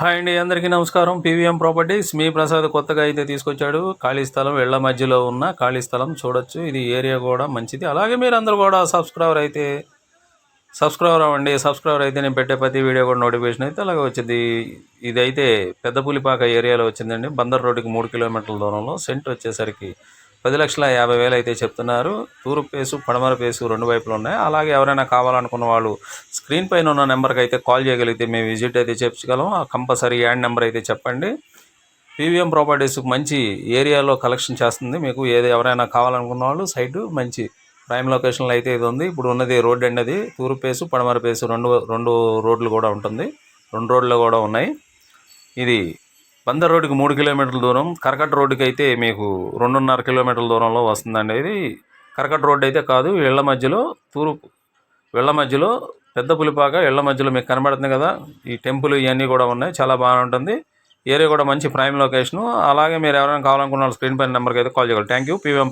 Hi అండి అందరికీ నమస్కారం. పీవీఎం ప్రాపర్టీస్ మీ ప్రసాద్ కొత్తగా అయితే తీసుకొచ్చాడు. ఖాళీ స్థలం వెళ్ళ మధ్యలో ఉన్న ఖాళీ స్థలం చూడొచ్చు. ఇది ఏరియా కూడా మంచిది. అలాగే మీరు అందరూ కూడా సబ్స్క్రైబర్ అయితే సబ్స్క్రైబర్ అవ్వండి. సబ్స్క్రైబర్ అయితే నేను పెట్టే ప్రతి వీడియో కూడా నోటిఫికేషన్ అయితే అలాగే వచ్చింది. ఇదైతే పెద్ద పులిపాక ఏరియాలో వచ్చిందండి. బందర్ రోడ్డుకి మూడు కిలోమీటర్ల దూరంలో సెంట్ వచ్చేసరికి పది లక్షల యాభై వేలు అయితే చెప్తున్నారు. తూర్పు పేసు పడమర పేసు రెండు వైపులు ఉన్నాయి. అలాగే ఎవరైనా కావాలనుకున్న వాళ్ళు స్క్రీన్ పైన ఉన్న నెంబర్కి అయితే కాల్ చేయగలిగితే మేము విజిట్ అయితే చేపించగలం ఆ కంపల్సరీ యాడ్ నెంబర్ అయితే చెప్పండి. పీవీఎం ప్రాపర్టీస్ మంచి ఏరియాలో కలెక్షన్ చేస్తుంది. మీకు ఏది ఎవరైనా కావాలనుకున్న వాళ్ళు సైటు మంచి ప్రైమ్ లొకేషన్లో అయితే ఇది ఉంది. ఇప్పుడు ఉన్నది రోడ్ అండి. అది తూర్పు పేసు పడమర పేసు రెండు రెండు రోడ్లు కూడా ఉంటుంది. రెండు రోడ్లు కూడా ఉన్నాయి. ఇది బందర్ రోడ్డుకి మూడు కిలోమీటర్ల దూరం కరకట్ట రోడ్డుకి అయితే మీకు రెండున్నర కిలోమీటర్ల దూరంలో వస్తుందండి. ఇది కరకట్ట రోడ్డు అయితే కాదు ఇళ్ళ మధ్యలో తూర్పు ఇళ్ళ మధ్యలో పెద్ద పులిపాక ఇళ్ళ మధ్యలో మీకు కనబడుతుంది కదా. ఈ టెంపుల్ ఇవన్నీ కూడా ఉన్నాయి. చాలా బాగుంటుంది ఏరియా కూడా మంచి ప్రైమ్ లొకేషను అలాగే మీరు ఎవరైనా కావాలనుకున్న స్క్రీన్ పైన నెంబర్కి అయితే కాల్ చేయగలరు థ్యాంక్ యూ పీవీఎం